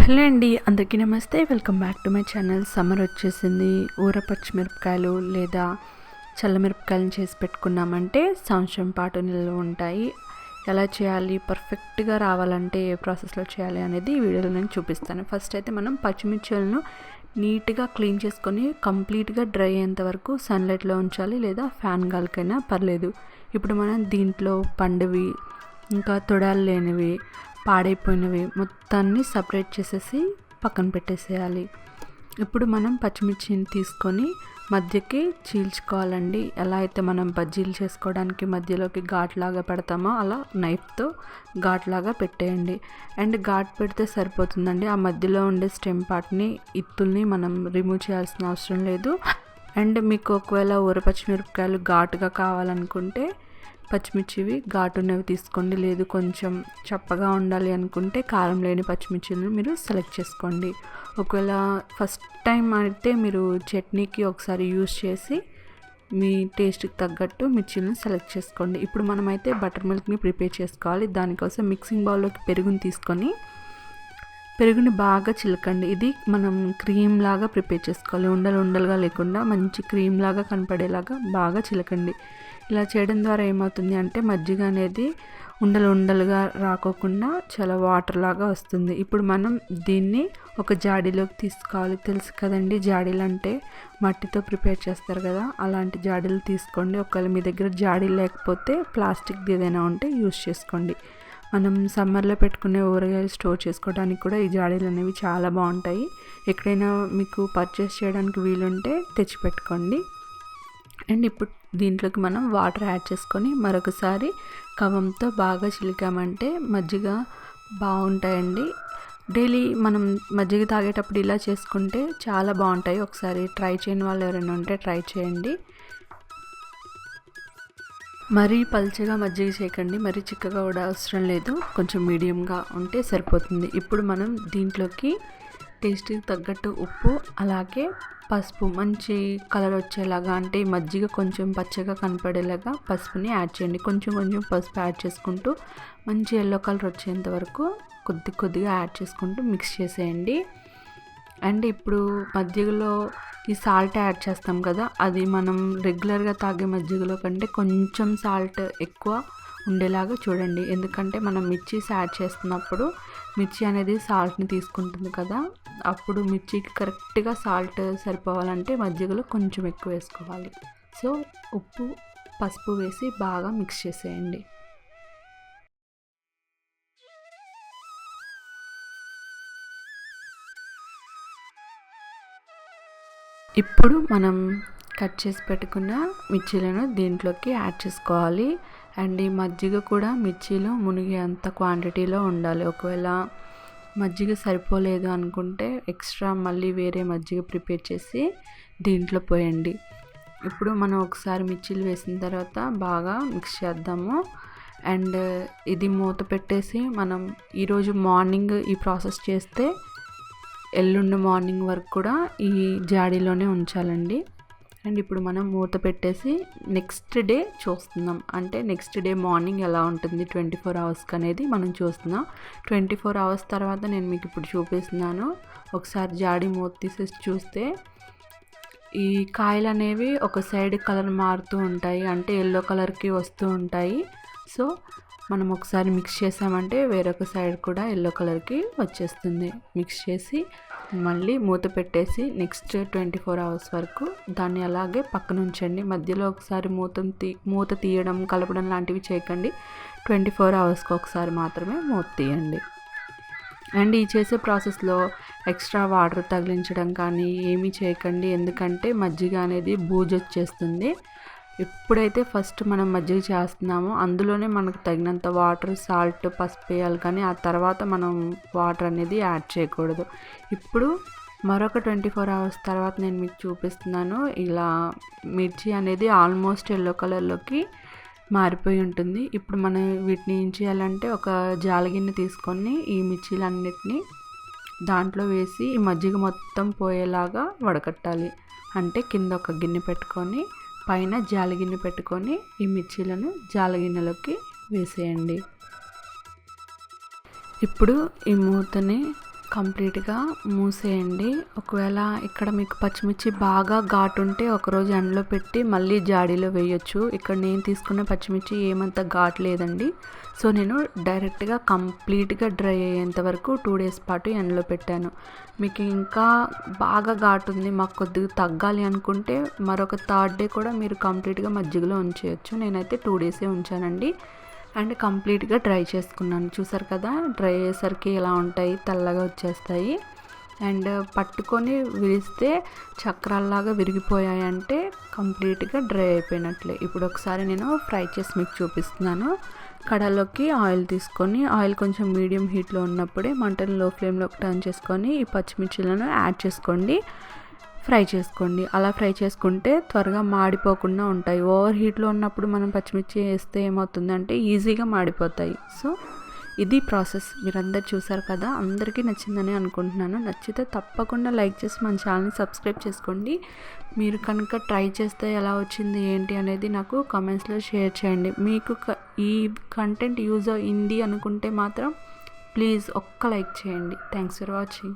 Hello అండి అందరికీ నమస్తే. Welcome back to my channel. Summer వచ్చేసింది. ఊర పచ్చిమిరపకాయలు లేదా చల్లమిరపకాయలను చేసి పెట్టుకున్నామంటే సంవత్సరం పాటు నిల్వ ఉంటాయి. ఎలా చేయాలి? పర్ఫెక్ట్గా రావాలంటే ఏ ప్రాసెస్లో చేయాలి అనేది ఈ వీడియోలో నేను చూపిస్తాను. ఫస్ట్ అయితే మనం పచ్చిమిర్చిలను నీట్గా క్లీన్ చేసుకొని కంప్లీట్గా డ్రై అయ్యేంత వరకు సన్లైట్లో ఉంచాలి లేదా ఫ్యాన్ గాలికైనా పర్లేదు. ఇప్పుడు మనం దీంట్లో పండువి ఇంకా తొడాలు లేనివి పాడైపోయినవి. మొత్తాన్ని సపరేట్ చేసేసి పక్కన పెట్టేసేయాలి. ఇప్పుడు మనం పచ్చిమిర్చిని తీసుకొని మధ్యకి చీల్చుకోవాలండి. ఎలా అయితే మనం బజ్జీలు చేసుకోవడానికి మధ్యలోకి ఘాట్లాగా పెడతామో అలా నైఫ్తో ఘాట్లాగా పెట్టేయండి. అండ్ ఘాట్ పెడితే సరిపోతుందండి. ఆ మధ్యలో ఉండే స్టెమ్ పార్ట్ని ఇత్తుల్ని మనం రిమూవ్ చేయాల్సిన అవసరం లేదు. అండ్ మీకు ఒకవేళ ఊర పచ్చిమిరపకాయలు ఘాటుగా కావాలనుకుంటే పచ్చిమిర్చివి ఘాటున్నవి తీసుకోండి. లేదు కొంచెం చప్పగా ఉండాలి అనుకుంటే కారం లేని పచ్చిమిర్చిని మీరు సెలెక్ట్ చేసుకోండి. ఒకవేళ ఫస్ట్ టైం అయితే మీరు చట్నీకి ఒకసారి యూస్ చేసి మీ టేస్ట్కి తగ్గట్టు మిర్చిలను సెలెక్ట్ చేసుకోండి. ఇప్పుడు మనమైతే బటర్ మిల్క్ని ప్రిపేర్ చేసుకోవాలి. దానికోసం మిక్సింగ్ బౌల్లోకి పెరుగుని తీసుకొని పెరుగుని బాగా చిలకండి. ఇది మనం క్రీమ్ లాగా ప్రిపేర్ చేసుకోవాలి. ఉండలు ఉండలుగా లేకుండా మంచి క్రీమ్ లాగా కనపడేలాగా బాగా చిలకండి. ఇలా చేయడం ద్వారా ఏమవుతుంది అంటే మజ్జిగ అనేది ఉండలు ఉండలుగా రాకోకుండా చాలా వాటర్ లాగా వస్తుంది. ఇప్పుడు మనం దీన్ని ఒక జాడీలోకి తీసుకోవాలి. తెలుసు కదండి జాడీలు అంటే మట్టితో ప్రిపేర్ చేస్తారు కదా. అలాంటి జాడీలు తీసుకోండి. ఒకవేళ మీ దగ్గర జాడీ లేకపోతే ప్లాస్టిక్ది ఏదైనా ఉంటే యూస్ చేసుకోండి. మనం సమ్మర్లో పెట్టుకునే ఊరగాయలు స్టోర్ చేసుకోవడానికి కూడా ఈ జాడీలు అనేవి చాలా బాగుంటాయి. ఎక్కడైనా మీకు పర్చేస్ చేయడానికి వీలుంటే తెచ్చిపెట్టుకోండి. అండ్ ఇప్పుడు దీంట్లోకి మనం వాటర్ యాడ్ చేసుకొని మరొకసారి కవంతో బాగా చిలికామంటే మజ్జిగ బాగుంటాయండి. డైలీ మనం మజ్జిగ తాగేటప్పుడు ఇలా చేసుకుంటే చాలా బాగుంటాయి. ఒకసారి ట్రై చేయని వాళ్ళు ఎవరైనా ఉంటే ట్రై చేయండి. మరీ పల్చగా మజ్జిగ చేయకండి మరీ చిక్కగా కూడా అవసరం లేదు. కొంచెం మీడియంగా ఉంటే సరిపోతుంది. ఇప్పుడు మనం దీంట్లోకి టేస్ట్కి తగ్గట్టు ఉప్పు అలాగే పసుపు మంచి కలర్ వచ్చేలాగా అంటే మజ్జిగ కొంచెం పచ్చగా కనపడేలాగా పసుపుని యాడ్ చేయండి. కొంచెం కొంచెం పసుపు యాడ్ చేసుకుంటూ మంచి ఎల్లో కలర్ వచ్చేంత వరకు కొద్ది కొద్దిగా యాడ్ చేసుకుంటూ మిక్స్ చేసేయండి. అండ్ ఇప్పుడు మజ్జిగలో ఈ సాల్ట్ యాడ్ చేస్తాం కదా అది మనం రెగ్యులర్గా తాగే మజ్జిగలో కంటే కొంచెం సాల్ట్ ఎక్కువ ఉండేలాగా చూడండి. ఎందుకంటే మనం మిర్చీస్ యాడ్ చేస్తున్నప్పుడు మిర్చి అనేది సాల్ట్ని తీసుకుంటుంది కదా అప్పుడు మిర్చికి కరెక్ట్గా సాల్ట్ సరిపోవాలంటే మజ్జిగలో కొంచెం ఎక్కువ వేసుకోవాలి. సో ఉప్పు పసుపు వేసి బాగా మిక్స్ చేసేయండి. ఇప్పుడు మనం కట్ చేసి పెట్టుకున్న మిర్చీలను దీంట్లోకి యాడ్ చేసుకోవాలి. అండ్ ఈ మజ్జిగ కూడా మిర్చీలో మునిగేంత క్వాంటిటీలో ఉండాలి. ఒకవేళ మజ్జిగ సరిపోలేదు అనుకుంటే ఎక్స్ట్రా మళ్ళీ వేరే మజ్జిగ ప్రిపేర్ చేసి దీంట్లో పోయండి. ఇప్పుడు మనం ఒకసారి మిర్చీలు వేసిన తర్వాత బాగా మిక్స్ చేద్దాము. అండ్ ఇది మూత పెట్టేసి మనం ఈరోజు మార్నింగ్ ఈ ప్రాసెస్ చేస్తే ఎల్లుండి మార్నింగ్ వరకు కూడా ఈ జాడీలోనే ఉంచాలండి. అండ్ ఇప్పుడు మనం మూత పెట్టేసి నెక్స్ట్ డే చూస్తున్నాం. అంటే నెక్స్ట్ డే మార్నింగ్ ఎలా ఉంటుంది ట్వంటీ ఫోర్ అవర్స్కి అనేది మనం చూస్తున్నాం. ట్వంటీ ఫోర్ అవర్స్ తర్వాత నేను మీకు ఇప్పుడు చూపిస్తున్నాను. ఒకసారి జాడీ మూత తీసేసి చూస్తే ఈ కాయలు అనేవి ఒక సైడ్ కలర్ మారుతూ ఉంటాయి. అంటే ఎల్లో కలర్కి వస్తూ ఉంటాయి. సో మనం ఒకసారి మిక్స్ చేసామంటే వేరొక సైడ్ కూడా ఎల్లో కలర్కి వచ్చేస్తుంది. మిక్స్ చేసి మళ్ళీ మూత పెట్టేసి నెక్స్ట్ ట్వంటీ ఫోర్ అవర్స్ వరకు దాన్ని అలాగే పక్కన ఉంచండి. మధ్యలో ఒకసారి మూత తీ మూత తీయడం కలపడం లాంటివి చేయకండి. ట్వంటీ ఫోర్ అవర్స్కి ఒకసారి మాత్రమే మూత తీయండి. అండ్ ఈ చేసే ప్రాసెస్లో ఎక్స్ట్రా వాటర్ తగిలించడం కానీ ఏమీ చేయకండి. ఎందుకంటే మజ్జిగ అనేది బూజు వచ్చేస్తుంది ఎప్పుడైతే ఫస్ట్ మనం మజ్జిగ చేస్తున్నామో అందులోనే మనకు తగినంత వాటర్ సాల్ట్ పసుపు వేయాలి కానీ ఆ తర్వాత మనం వాటర్ అనేది యాడ్ చేయకూడదు. ఇప్పుడు మరొక ట్వంటీ ఫోర్ అవర్స్ తర్వాత నేను మీకు చూపిస్తున్నాను. ఇలా మిర్చి అనేది ఆల్మోస్ట్ ఎల్లో కలర్లోకి మారిపోయి ఉంటుంది. ఇప్పుడు మనం వీటిని ఏం చేయాలంటే ఒక జాలగిన్నె తీసుకొని ఈ మిర్చీలన్నిటిని దాంట్లో వేసి ఈ మజ్జిగ మొత్తం పోయేలాగా వడకట్టాలి. అంటే కింద ఒక గిన్నె పెట్టుకొని పైన జాలగిన్నె పెట్టుకొని ఈ మిర్చీలను జాలగిన్నెలోకి వేసేయండి. ఇప్పుడు ఈ మూతని కంప్లీట్గా మూసేయండి. ఒకవేళ ఇక్కడ మీకు పచ్చిమిర్చి బాగా ఘాటు ఉంటే ఒకరోజు ఎండలో పెట్టి మళ్ళీ జాడీలో వేయొచ్చు. ఇక్కడ నేను తీసుకున్న పచ్చిమిర్చి ఏమంత ఘాటు లేదండి. సో నేను డైరెక్ట్గా కంప్లీట్గా డ్రై అయ్యేంత వరకు టూ డేస్ పాటు ఎండలో పెట్టాను. మీకు ఇంకా బాగా ఘాటు ఉంది మాకు కొద్దిగా తగ్గాలి అనుకుంటే మరొక థర్డ్ డే కూడా మీరు కంప్లీట్గా మజ్జిగలో ఉంచేయచ్చు. నేనైతే టూ డేసే ఉంచానండి. అండ్ కంప్లీట్గా డ్రై చేసుకున్నాను. చూసారు కదా? డ్రై అయ్యేసరికి ఇలా ఉంటాయి? తెల్లగా వచ్చేస్తాయి. అండ్ పట్టుకొని విరిస్తే చక్రాల్లాగా విరిగిపోయాయి అంటే కంప్లీట్గా డ్రై అయిపోయినట్లే. ఇప్పుడు ఒకసారి నేను ఫ్రై చేసి మీకు చూపిస్తున్నాను. కడాలోకి ఆయిల్ తీసుకొని ఆయిల్ కొంచెం మీడియం హీట్లో ఉన్నప్పుడే మంటను లో ఫ్లేమ్లోకి టర్న్ చేసుకొని ఈ పచ్చిమిర్చిలను యాడ్ చేసుకోండి. ఫ్రై చేసుకోండి. అలా ఫ్రై చేసుకుంటే త్వరగా మాడిపోకుండా ఉంటాయి. ఓవర్ హీట్లో ఉన్నప్పుడు మనం పచ్చిమిర్చి వేస్తే ఏమవుతుందంటే ఈజీగా మాడిపోతాయి. సో ఇది ప్రాసెస్. మీరందరు చూసారు కదా? అందరికీ నచ్చిందని అనుకుంటున్నాను. నచ్చితే తప్పకుండా లైక్ చేసి మన ఛానల్ని సబ్స్క్రైబ్ చేసుకోండి. మీరు కనుక ట్రై చేస్తే ఎలా వచ్చింది ఏంటి అనేది నాకు కామెంట్స్లో షేర్ చేయండి. మీకు ఈ కంటెంట్ యూజ్ అయింది అనుకుంటే మాత్రం ప్లీజ్ ఒక్క లైక్ చేయండి. Thanks for watching.